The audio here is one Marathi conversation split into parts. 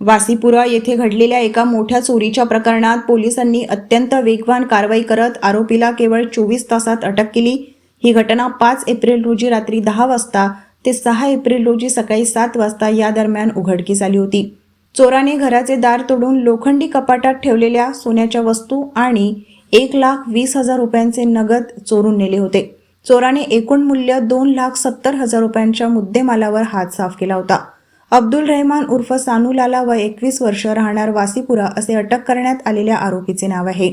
वासीपुरा येथे घडलेल्या एका मोठ्या चोरीच्या प्रकरणात पोलिसांनी अत्यंत वेगवान कारवाई करत आरोपीला केवळ चोवीस तासात अटक केली. ही घटना पाच एप्रिल रोजी रात्री दहा वाजता ते सहा एप्रिल रोजी सकाळी सात वाजता या दरम्यान उघडकीस आली होती. चोराने घराचे दार तोडून लोखंडी कपाटात ठेवलेल्या सोन्याच्या वस्तू आणि एक लाख वीस हजार रुपयांचे नगद चोरून नेले होते. चोराने एकूण मूल्य दोन लाख सत्तर हजार रुपयांच्या मुद्देमालावर हात साफ केला होता. अब्दुल रहमान उर्फ सानूलाला व एकवीस वर्ष राहणार वासीपुरा असे अटक करण्यात आलेल्या आरोपीचे नाव आहे.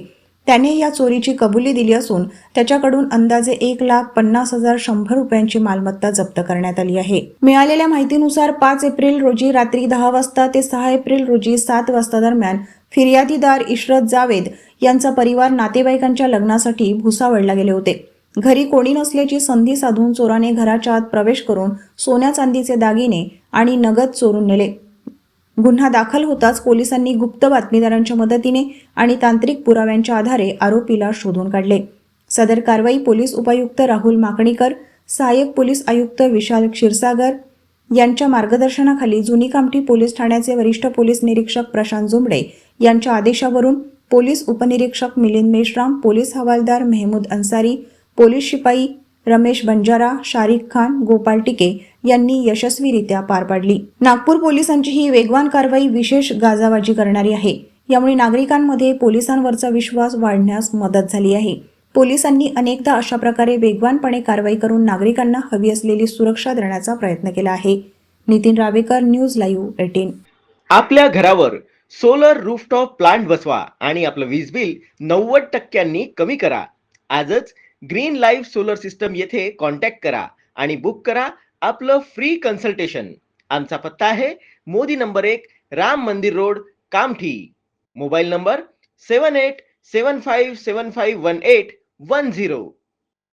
त्याने या चोरीची कबुली दिली असून त्याच्याकडून अंदाजे एक लाख पन्नास हजार शंभर रुपयांची मालमत्ता जप्त करण्यात आली आहे. मिळालेल्या माहितीनुसार पाच एप्रिल रोजी रात्री दहा वाजता ते सहा एप्रिल रोजी सात वाजता दरम्यान फिर्यादीदार इशरत जावेद यांचा परिवार नातेवाईकांच्या लग्नासाठी भुसावळला गेले होते. घरी कोणी नसल्याची संधी साधून चोराने घराच्या आत प्रवेश करून सोन्या चांदीचे दागिने आणि नगद चोरून नेले. गुन्हा दाखल होताच पोलिसांनी गुप्त बातमीदारांच्या मदतीने आणि तांत्रिक पुराव्यांच्या आधारे आरोपीला शोधून काढले. सदर कारवाई पोलीस उपायुक्त राहुल माकणीकर सहाय्यक पोलीस आयुक्त विशाल क्षीरसागर यांच्या मार्गदर्शनाखाली जुनी कामठी पोलीस ठाण्याचे वरिष्ठ पोलीस निरीक्षक प्रशांत जुंबडे यांच्या आदेशावरून पोलीस उपनिरीक्षक मिलिंद मेश्राम पोलीस हवालदार मेहमूद अन्सारी पोलीस शिपाई रमेश बंजारा शारिक खान गोपाल टिके यांनी यशस्वीरित्या पार पाडली. नागपूर पोलिसांची ही वेगवान कारवाई विशेष गाजावाजी करणारी आहे. यामुळे नागरिकांमध्ये पोलिसांवरचा विश्वास वाढण्यास मदत झाली आहे. पोलिसांनी अनेकदा अशा प्रकारे वेगवानपणे कारवाई करून नागरिकांना हवी असलेली सुरक्षा देण्याचा प्रयत्न केला आहे. Nitin Ravekar news live eighteen. आपल्या घरावर सोलर रूफटॉप प्लांट बसवा आणि आपलं वीज बिल नव्वद टक्क्यांनी कमी करा. आजच ग्रीन लाईफ सोलर सिस्टम येथे कॉन्टॅक्ट करा आणि बुक करा आपलं फ्री कन्सल्टेशन. आमचा पत्ता आहे मोदी नंबर एक राम मंदिर road Kamthi. Mobile number seven eight seven five seven five one eight one zero.